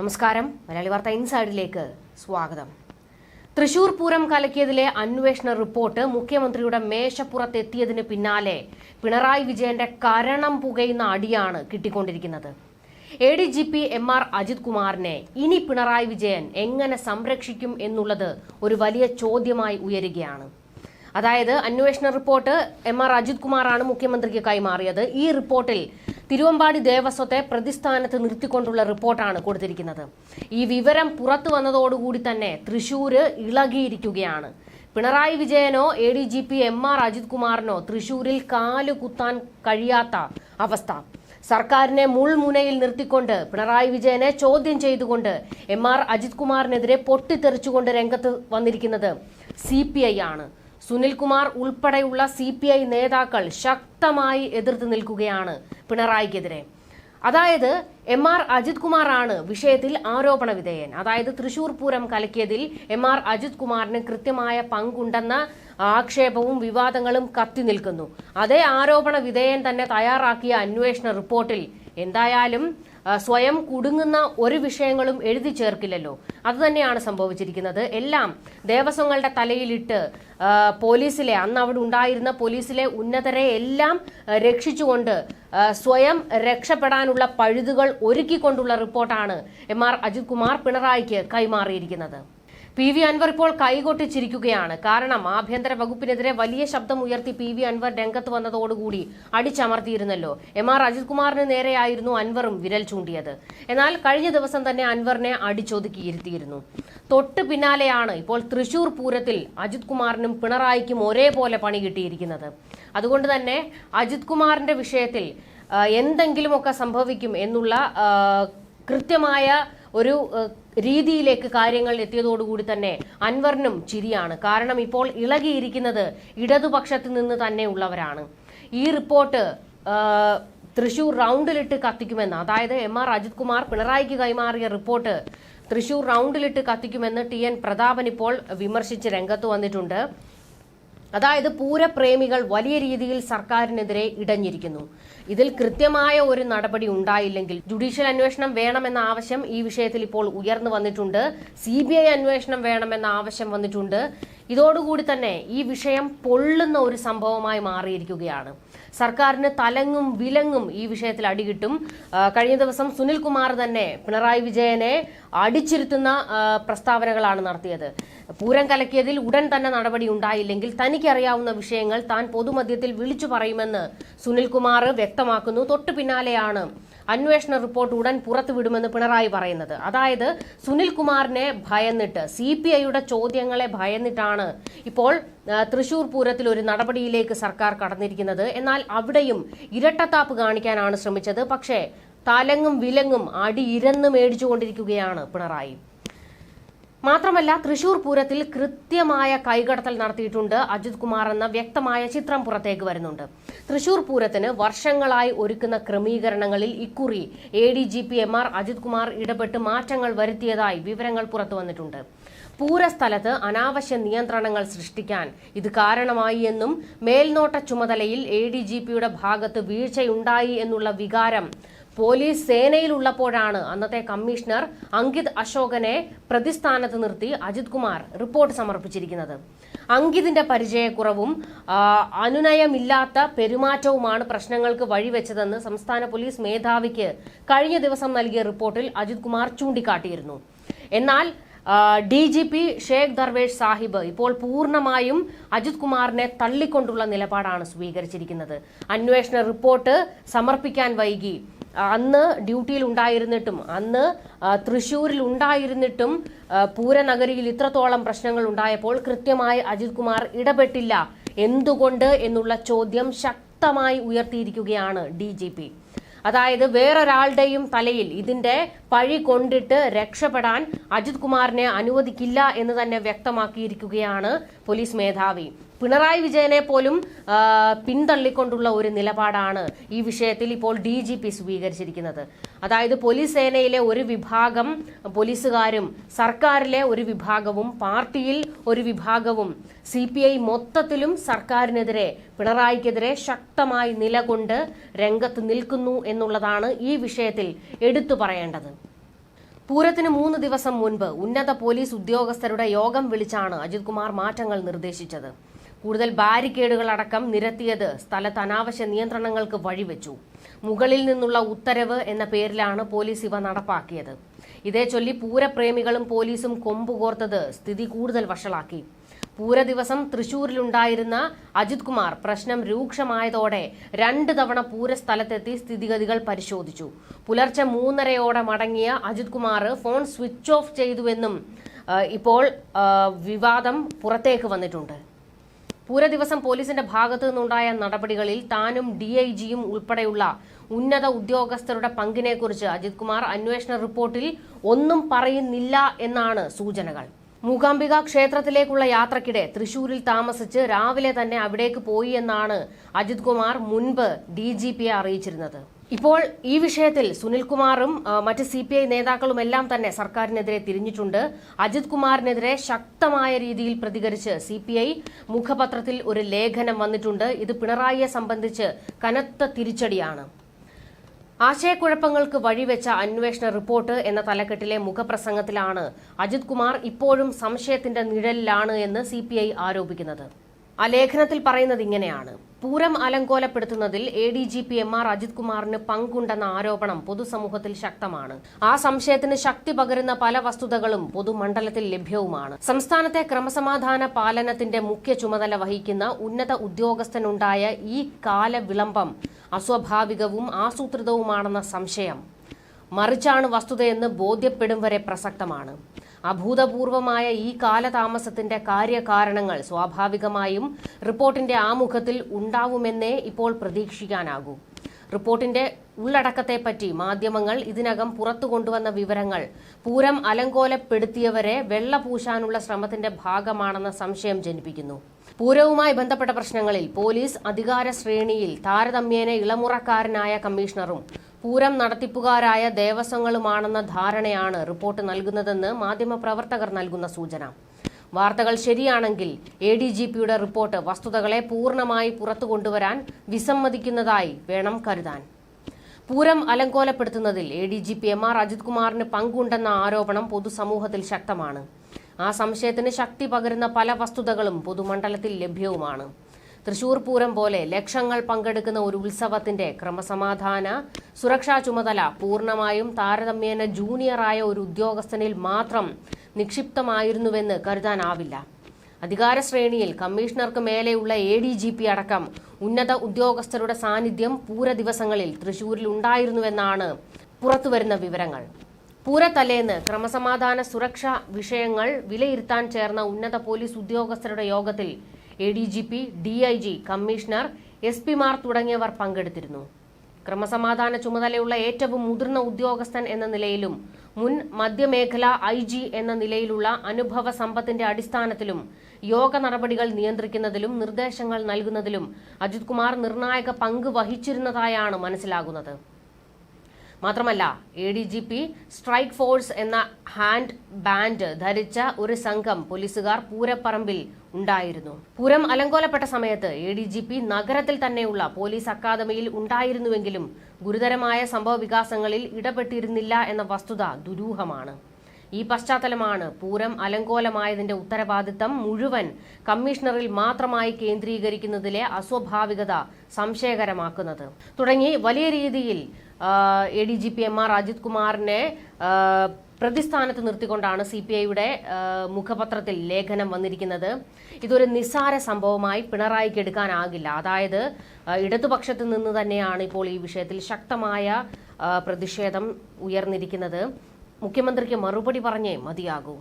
നമസ്കാരം. മലയാളി വാർത്ത ഇൻസൈഡിലേക്ക് സ്വാഗതം. തൃശൂർ പൂരം കലക്കിയതിലെ അന്വേഷണ റിപ്പോർട്ട് മുഖ്യമന്ത്രിയുടെ മേശപ്പുറത്തെത്തിയതിന് പിന്നാലെ പിണറായി വിജയന്റെ കരണം പുകയുന്ന അടിയാണ് കിട്ടിക്കൊണ്ടിരിക്കുന്നത്. A D G P M R Ajith കുമാറിനെ ഇനി പിണറായി വിജയൻ എങ്ങനെ സംരക്ഷിക്കും എന്നുള്ളത് ഒരു വലിയ ചോദ്യമായി ഉയരുകയാണ്. അതായത് അന്വേഷണ റിപ്പോർട്ട് എം ആർ അജിത് കുമാറാണ് മുഖ്യമന്ത്രിക്ക് കൈമാറിയത്. ഈ റിപ്പോർട്ടിൽ തിരുവമ്പാടി ദേവസ്വത്തെ പ്രതിസ്ഥാനത്ത് നിർത്തിക്കൊണ്ടുള്ള റിപ്പോർട്ടാണ് കൊടുത്തിരിക്കുന്നത്. ഈ വിവരം പുറത്തു വന്നതോടുകൂടി തന്നെ തൃശൂര് ഇളകിയിരിക്കുകയാണ്. Pinarayi വിജയനോ A D G P M R Ajith കുമാറിനോ തൃശൂരിൽ കാൽ കുത്താൻ കഴിയാത്ത അവസ്ഥ. സർക്കാരിനെ മുൾമുനയിൽ നിർത്തിക്കൊണ്ട് പിണറായി വിജയനെ ചോദ്യം ചെയ്തുകൊണ്ട് എം ആർ അജിത് കുമാറിനെതിരെ പൊട്ടിത്തെറിച്ചുകൊണ്ട് രംഗത്ത് വന്നിരിക്കുന്നത് സി പി ഐ ആണ്. സുനിൽകുമാർ ഉൾപ്പെടെയുള്ള സി പി ഐ നേതാക്കൾ ശക്തമായി എതിർത്ത് നിൽക്കുകയാണ് പിണറായിക്കെതിരെ. അതായത് എം ആർ അജിത് കുമാറാണ് വിഷയത്തിൽ ആരോപണ വിധേയൻ. അതായത് തൃശൂർ പൂരം കലക്കിയതിൽ എം ആർ അജിത് കുമാറിന് കൃത്യമായ പങ്കുണ്ടെന്ന ആക്ഷേപവും വിവാദങ്ങളും കത്തി നിൽക്കുന്നു. അതേ ആരോപണ വിധേയൻ തന്നെ തയ്യാറാക്കിയ അന്വേഷണ റിപ്പോർട്ടിൽ എന്തായാലും സ്വയം കുടുങ്ങുന്ന ഒരു വിഷയങ്ങളും എഴുതി ചേർക്കില്ലല്ലോ. അതുതന്നെയാണ് സംഭവിച്ചിരിക്കുന്നത്. എല്ലാം ദേവസ്വങ്ങളുടെ തലയിലിട്ട് പോലീസിലെ അന്ന് അവിടെ ഉണ്ടായിരുന്ന പോലീസിലെ ഉന്നതരെ എല്ലാം രക്ഷിച്ചുകൊണ്ട് സ്വയം രക്ഷപ്പെടാനുള്ള പഴുതുകൾ ഒരുക്കിക്കൊണ്ടുള്ള റിപ്പോർട്ടാണ് എം ആർ അജിത് കുമാർ പിണറായിക്ക് കൈമാറിയിരിക്കുന്നത്. പി വി അൻവർ ഇപ്പോൾ കൈകൊട്ടിച്ചിരിക്കുകയാണ്. കാരണം ആഭ്യന്തര വകുപ്പിനെതിരെ വലിയ ശബ്ദം ഉയർത്തി പി വി അൻവർ രംഗത്ത് വന്നതോടുകൂടി അടിച്ചമർത്തിയിരുന്നല്ലോ. എം ആർ അജിത് കുമാറിന് നേരെയായിരുന്നു അൻവറും വിരൽ ചൂണ്ടിയത്. എന്നാൽ കഴിഞ്ഞ ദിവസം തന്നെ അൻവറിനെ അടിച്ചൊതുക്കിയിരുത്തിയിരുന്നു. തൊട്ട് പിന്നാലെയാണ് ഇപ്പോൾ തൃശൂർ പൂരത്തിൽ അജിത് കുമാറിനും പിണറായിക്കും ഒരേപോലെ പണി കിട്ടിയിരിക്കുന്നത്. അതുകൊണ്ട് തന്നെ അജിത് കുമാറിന്റെ വിഷയത്തിൽ എന്തെങ്കിലുമൊക്കെ സംഭവിക്കും എന്നുള്ള കൃത്യമായ ഒരു രീതിയിലേക്ക് കാര്യങ്ങൾ എത്തിയതോടുകൂടി തന്നെ അൻവറിനും ചിരിയാണ്. കാരണം ഇപ്പോൾ ഇളകിയിരിക്കുന്നത് ഇടതുപക്ഷത്ത് നിന്ന് തന്നെ ഉള്ളവരാണ്. ഈ റിപ്പോർട്ട് തൃശൂർ റൗണ്ടിലിട്ട് കത്തിക്കുമെന്ന് അതായത് എം ആർ അജിത് കുമാർ പിണറായിക്ക് കൈമാറിയ റിപ്പോർട്ട് തൃശൂർ റൗണ്ടിലിട്ട് കത്തിക്കുമെന്ന് ടി എൻ പ്രതാപൻ ഇപ്പോൾ വിമർശിച്ച് രംഗത്ത് വന്നിട്ടുണ്ട്. അതായത് പൂരപ്രേമികൾ വലിയ രീതിയിൽ സർക്കാരിനെതിരെ ഇടഞ്ഞിരിക്കുന്നു. ഇതിൽ കൃത്യമായ ഒരു നടപടി ഉണ്ടായില്ലെങ്കിൽ ജുഡീഷ്യൽ അന്വേഷണം വേണമെന്ന ആവശ്യം ഈ വിഷയത്തിൽ ഇപ്പോൾ ഉയർന്നു വന്നിട്ടുണ്ട്. സി ബി ഐ അന്വേഷണം വേണമെന്ന ആവശ്യം വന്നിട്ടുണ്ട്. ഇതോടുകൂടി തന്നെ ഈ വിഷയം പൊള്ളുന്ന ഒരു സംഭവമായി മാറിയിരിക്കുകയാണ്. സർക്കാരിന് തലങ്ങും വിലങ്ങും ഈ വിഷയത്തിൽ അടികിട്ടും. കഴിഞ്ഞ ദിവസം സുനിൽകുമാർ തന്നെ പിണറായി വിജയനെ അടിച്ചിരുത്തുന്ന പ്രസ്താവനകളാണ് നടത്തിയത്. പൂരം കലക്കിയതിൽ ഉടൻ തന്നെ നടപടി ഉണ്ടായില്ലെങ്കിൽ തനിക്കറിയാവുന്ന വിഷയങ്ങൾ താൻ പൊതുമധ്യത്തിൽ വിളിച്ചു പറയുമെന്ന് സുനിൽകുമാർ വ്യക്തമാക്കുന്നു. തൊട്ടു പിന്നാലെയാണ് അന്വേഷണ റിപ്പോർട്ട് ഉടൻ പുറത്തുവിടുമെന്ന് പിണറായി പറയുന്നത്. അതായത് സുനിൽകുമാറിനെ ഭയന്നിട്ട് സി പി ഐയുടെ ചോദ്യങ്ങളെ ഭയന്നിട്ടാണ് ഇപ്പോൾ തൃശൂർ പൂരത്തിൽ ഒരു നടപടിയിലേക്ക് സർക്കാർ കടന്നിരിക്കുന്നത്. എന്നാൽ അവിടെയും ഇരട്ടത്താപ്പ് കാണിക്കാനാണ് ശ്രമിച്ചത്. പക്ഷേ തലങ്ങും വിലങ്ങും അടിയിരന്ന് മേടിച്ചുകൊണ്ടിരിക്കുകയാണ് പിണറായി. മാത്രമല്ല തൃശൂർ പൂരത്തിൽ കൃത്യമായ കൈകടത്തൽ നടത്തിയിട്ടുണ്ട്. അജിത് കുമാർ എന്ന വ്യക്തമായ ചിത്രം പുറത്തേക്ക് വരുന്നുണ്ട്. തൃശൂർ പൂരത്തിന് വർഷങ്ങളായി ഒരുക്കുന്ന ക്രമീകരണങ്ങളിൽ ഇക്കുറി A D G P M R Ajith Kumar ഇടപെട്ട് മാറ്റങ്ങൾ വരുത്തിയതായി വിവരങ്ങൾ പുറത്തു വന്നിട്ടുണ്ട്. പൂരസ്ഥലത്ത് അനാവശ്യ നിയന്ത്രണങ്ങൾ സൃഷ്ടിക്കാൻ ഇത് കാരണമായി എന്നും മേൽനോട്ട ചുമതലയിൽ എ ഡി ജി പിയുടെ ഭാഗത്ത് വീഴ്ചയുണ്ടായി എന്നുള്ള വികാരം പോലീസ് സേനയിലുള്ളപ്പോഴാണ് അന്നത്തെ കമ്മീഷണർ അങ്കിത് അശോകനെ പ്രതിസ്ഥാനത്ത് നിർത്തി അജിത് കുമാർ റിപ്പോർട്ട് സമർപ്പിച്ചിരിക്കുന്നത്. അങ്കിതിന്റെ പരിചയക്കുറവും അനുനയമില്ലാത്ത പെരുമാറ്റവുമാണ് പ്രശ്നങ്ങൾക്ക് വഴിവെച്ചതെന്ന് സംസ്ഥാന പോലീസ് മേധാവിക്ക് കഴിഞ്ഞ ദിവസം നൽകിയ റിപ്പോർട്ടിൽ അജിത് കുമാർ ചൂണ്ടിക്കാട്ടിയിരുന്നു. എന്നാൽ D G P Sheikh Darvesh Saheb ഇപ്പോൾ പൂർണമായും അജിത് കുമാറിനെ തള്ളിക്കൊണ്ടുള്ള നിലപാടാണ് സ്വീകരിച്ചിരിക്കുന്നത്. അന്വേഷണ റിപ്പോർട്ട് സമർപ്പിക്കാൻ വൈകി. അന്ന് ഡ്യൂട്ടിയിൽ ഉണ്ടായിരുന്നിട്ടും അന്ന് തൃശൂരിൽ ഉണ്ടായിരുന്നിട്ടും പൂരനഗരിയിൽ ഇത്രത്തോളം പ്രശ്നങ്ങൾ ഉണ്ടായപ്പോൾ കൃത്യമായി അജിത് കുമാർ ഇടപെട്ടില്ല. എന്തുകൊണ്ട് എന്നുള്ള ചോദ്യം ശക്തമായി ഉയർത്തിയിരിക്കുകയാണ് ഡി ജി പി. അതായത് വേറൊരാളുടെയും തലയിൽ ഇതിന്റെ പഴി കൊണ്ടിട്ട് രക്ഷപ്പെടാൻ അജിത് കുമാറിനെ അനുവദിക്കില്ല എന്ന് തന്നെ വ്യക്തമാക്കിയിരിക്കുകയാണ് പോലീസ് മേധാവി. പിണറായി വിജയനെ പോലും പിന്തള്ളിക്കൊണ്ടുള്ള ഒരു നിലപാടാണ് ഈ വിഷയത്തിൽ ഇപ്പോൾ ഡി ജി പി സ്വീകരിച്ചിരിക്കുന്നത്. അതായത് പോലീസ് സേനയിലെ ഒരു വിഭാഗം പോലീസുകാരും സർക്കാരിലെ ഒരു വിഭാഗവും പാർട്ടിയിൽ ഒരു വിഭാഗവും സി പി ഐ മൊത്തത്തിലും സർക്കാരിനെതിരെ പിണറായിക്കെതിരെ ശക്തമായി നിലകൊണ്ട് രംഗത്ത് നിൽക്കുന്നു എന്നുള്ളതാണ് ഈ വിഷയത്തിൽ എടുത്തു പറയേണ്ടത്. പൂരത്തിന് മൂന്ന് ദിവസം മുൻപ് ഉന്നത പോലീസ് ഉദ്യോഗസ്ഥരുടെ യോഗം വിളിച്ചാണ് അജിത് കുമാർ മാറ്റങ്ങൾ നിർദ്ദേശിച്ചത്. കൂടുതൽ ബാരിക്കേഡുകൾ അടക്കം നിരത്തിയത് സ്ഥലത്ത് അനാവശ്യ നിയന്ത്രണങ്ങൾക്ക് വഴിവെച്ചു. മുകളിൽ നിന്നുള്ള ഉത്തരവ് എന്ന പേരിലാണ് പോലീസ് ഇവ നടപ്പാക്കിയത്. ഇതേ ചൊല്ലി പൂരപ്രേമികളും പോലീസും കൊമ്പുകോർത്തത് സ്ഥിതി കൂടുതൽ വഷളാക്കി. പൂര ദിവസം തൃശൂരിലുണ്ടായിരുന്ന അജിത് കുമാർ പ്രശ്നം രൂക്ഷമായതോടെ രണ്ട് തവണ പൂരസ്ഥലത്തെത്തി സ്ഥിതിഗതികൾ പരിശോധിച്ചു. പുലർച്ചെ മൂന്നരയോടെ മടങ്ങിയ Ajith Kumar phone switch off ചെയ്തുവെന്നും ഇപ്പോൾ വിവാദം പുറത്തേക്ക് വന്നിട്ടുണ്ട്. പൂര ദിവസം പോലീസിന്റെ ഭാഗത്തു നിന്നുണ്ടായ നടപടികളിൽ താനും ഡി ഐ ജിയും ഉൾപ്പെടെയുള്ള ഉന്നത ഉദ്യോഗസ്ഥരുടെ പങ്കിനെക്കുറിച്ച് അജിത് കുമാർ അന്വേഷണ റിപ്പോർട്ടിൽ ഒന്നും പറയുന്നില്ല എന്നാണ് സൂചനകൾ. മൂകാംബിക ക്ഷേത്രത്തിലേക്കുള്ള യാത്രക്കിടെ തൃശൂരിൽ താമസിച്ച് രാവിലെ തന്നെ അവിടേക്ക് പോയി എന്നാണ് അജിത് കുമാർ മുൻപ് ഡി ജി പിയെ അറിയിച്ചിരുന്നത്. ഇപ്പോൾ ഈ വിഷയത്തിൽ സുനിൽകുമാറും മറ്റ് സി പി ഐ നേതാക്കളുമെല്ലാം തന്നെ സർക്കാരിനെതിരെ തിരിഞ്ഞിട്ടുണ്ട്. അജിത് കുമാറിനെതിരെ ശക്തമായ രീതിയിൽ പ്രതികരിച്ച് സി പി ഐ മുഖപത്രത്തിൽ ഒരു ലേഖനം വന്നിട്ടുണ്ട്. ഇത് പിണറായിയെ സംബന്ധിച്ച് കനത്ത തിരിച്ചടിയാണ്. ആശയക്കുഴപ്പങ്ങൾക്ക് വഴിവെച്ച അന്വേഷണ റിപ്പോർട്ട് എന്ന തലക്കെട്ടിലെ മുഖപ്രസംഗത്തിലാണ് അജിത് കുമാർ ഇപ്പോഴും സംശയത്തിന്റെ നിഴലിലാണ് എന്ന് സി ആരോപിക്കുന്നത്. ആ ലേഖനത്തിൽ പറയുന്നത് ഇങ്ങനെയാണ്. Pooram അലങ്കോലപ്പെടുത്തുന്നതിൽ A D G P M R Ajith കുമാറിന് പങ്കുണ്ടെന്ന ആരോപണം പൊതുസമൂഹത്തിൽ ശക്തമാണ്. ആ സംശയത്തിന് ശക്തി പകരുന്ന പല വസ്തുതകളും പൊതുമണ്ഡലത്തിൽ ലഭ്യവുമാണ്. സംസ്ഥാനത്തെ ക്രമസമാധാന പാലനത്തിന്റെ മുഖ്യ ചുമതല വഹിക്കുന്ന ഉന്നത ഉദ്യോഗസ്ഥനുണ്ടായ ഈ കാലവിളംബം അസ്വാഭാവികവും ആസൂത്രിതവുമാണെന്ന സംശയം. മറിച്ചാണ് വസ്തുതയെന്ന് ബോധ്യപ്പെടും വരെ പ്രസക്തമാണ്. അഭൂതപൂർവമായ ഈ കാലതാമസത്തിന്റെ കാര്യകാരണങ്ങൾ സ്വാഭാവികമായും റിപ്പോർട്ടിന്റെ ആമുഖത്തിൽ ഉണ്ടാവുമെന്നേ ഇപ്പോൾ പ്രതീക്ഷിക്കാനാകൂ. റിപ്പോർട്ടിന്റെ ഉള്ളടക്കത്തെപ്പറ്റി മാധ്യമങ്ങൾ ഇതിനകം പുറത്തു കൊണ്ടുവന്ന വിവരങ്ങൾ പൂരം അലങ്കോലപ്പെടുത്തിയവരെ വെള്ള പൂശാനുള്ള ശ്രമത്തിന്റെ ഭാഗമാണെന്ന സംശയം ജനിപ്പിക്കുന്നു. പൂരവുമായി ബന്ധപ്പെട്ട പ്രശ്നങ്ങളിൽ പോലീസ് അധികാര ശ്രേണിയിൽ താരതമ്യേന ഇളമുറക്കാരനായ കമ്മീഷണറും പൂരം നടത്തിപ്പുകാരായ ദേവസ്വങ്ങളുമാണെന്ന ധാരണയാണ് റിപ്പോർട്ട് നൽകുന്നതെന്ന് മാധ്യമപ്രവർത്തകർ നൽകുന്ന സൂചന. വാർത്തകൾ ശരിയാണെങ്കിൽ എ ഡി ജി പിയുടെ റിപ്പോർട്ട് വസ്തുതകളെ പൂർണമായി പുറത്തു കൊണ്ടുവരാൻ വിസമ്മതിക്കുന്നതായി വേണം കരുതാൻ. Pooram അലങ്കോലപ്പെടുത്തുന്നതിൽ A D G P M R Ajith കുമാറിന് പങ്കുണ്ടെന്ന ആരോപണം പൊതുസമൂഹത്തിൽ ശക്തമാണ്. ആ സംശയത്തിന് ശക്തി പകരുന്ന പല വസ്തുതകളും പൊതുമണ്ഡലത്തിൽ ലഭ്യവുമാണ്. തൃശൂർ പൂരം പോലെ ലക്ഷങ്ങൾ പങ്കെടുക്കുന്ന ഒരു ഉത്സവത്തിന്റെ ക്രമസമാധാന സുരക്ഷാ ചുമതല പൂർണമായും താരതമ്യേന ജൂനിയറായ ഒരു ഉദ്യോഗസ്ഥനിൽ മാത്രം നിക്ഷിപ്തമായിരുന്നുവെന്ന് കരുതാനാവില്ല. അധികാര ശ്രേണിയിൽ കമ്മീഷണർക്ക് മേലെയുള്ള എ ഡി ജി പി അടക്കം ഉന്നത ഉദ്യോഗസ്ഥരുടെ സാന്നിധ്യം പൂര ദിവസങ്ങളിൽ തൃശൂരിൽ ഉണ്ടായിരുന്നുവെന്നാണ് പുറത്തുവരുന്ന വിവരങ്ങൾ. പൂരത്തലേന്ന് ക്രമസമാധാന സുരക്ഷാ വിഷയങ്ങൾ വിലയിരുത്താൻ ചേർന്ന ഉന്നത പോലീസ് ഉദ്യോഗസ്ഥരുടെ യോഗത്തിൽ A D G P D I G commissioner S പിമാർ തുടങ്ങിയവർ പങ്കെടുത്തിരുന്നു. ക്രമസമാധാന ചുമതലയുള്ള ഏറ്റവും മുതിർന്ന ഉദ്യോഗസ്ഥൻ എന്ന നിലയിലും മുൻ മധ്യമേഖല ഐ ജി എന്ന നിലയിലുള്ള അനുഭവ സമ്പത്തിന്റെ അടിസ്ഥാനത്തിലും യോഗ നടപടികൾ നിയന്ത്രിക്കുന്നതിലും നിർദ്ദേശങ്ങൾ നൽകുന്നതിലും അജിത് കുമാർ നിർണായക പങ്ക് വഹിച്ചിരുന്നതായാണ് മനസ്സിലാകുന്നത്. മാത്രമല്ല A D G P strike force എന്ന ഹാൻഡ് ബാൻഡ് ധരിച്ച ഒരു സംഘം പോലീസുകാർ പൂരപ്പറമ്പിൽ ഉണ്ടായിരുന്നു. പൂരം അലങ്കോലപ്പെട്ട സമയത്ത് എ ഡി ജി പി നഗരത്തിൽ തന്നെയുള്ള പോലീസ് അക്കാദമിയിൽ ഉണ്ടായിരുന്നുവെങ്കിലും ഗുരുതരമായ സംഭവ വികാസങ്ങളിൽ ഇടപെട്ടിരുന്നില്ല എന്ന വസ്തുത ദുരൂഹമാണ്. ഈ പശ്ചാത്തലമാണ് പൂരം അലങ്കോലമായതിന്റെ ഉത്തരവാദിത്തം മുഴുവൻ കമ്മീഷണറിൽ മാത്രമായി കേന്ദ്രീകരിക്കുന്നതിലെ അസ്വാഭാവികത സംശയകരമാക്കുന്നത്. തുടങ്ങി വലിയ രീതിയിൽ A D G P M R Ajith കുമാറിനെ പ്രതിസ്ഥാനത്ത് നിർത്തിക്കൊണ്ടാണ് സി പി ഐയുടെ മുഖപത്രത്തിൽ ലേഖനം വന്നിരിക്കുന്നത്. ഇതൊരു നിസ്സാര സംഭവമായി പിണറായിക്ക് എടുക്കാനാകില്ല. അതായത് ഇടതുപക്ഷത്ത് നിന്ന് തന്നെയാണ് ഇപ്പോൾ ഈ വിഷയത്തിൽ ശക്തമായ പ്രതിഷേധം ഉയർന്നിരിക്കുന്നത്. മുഖ്യമന്ത്രിക്ക് മറുപടി പറഞ്ഞേ മതിയാകൂ.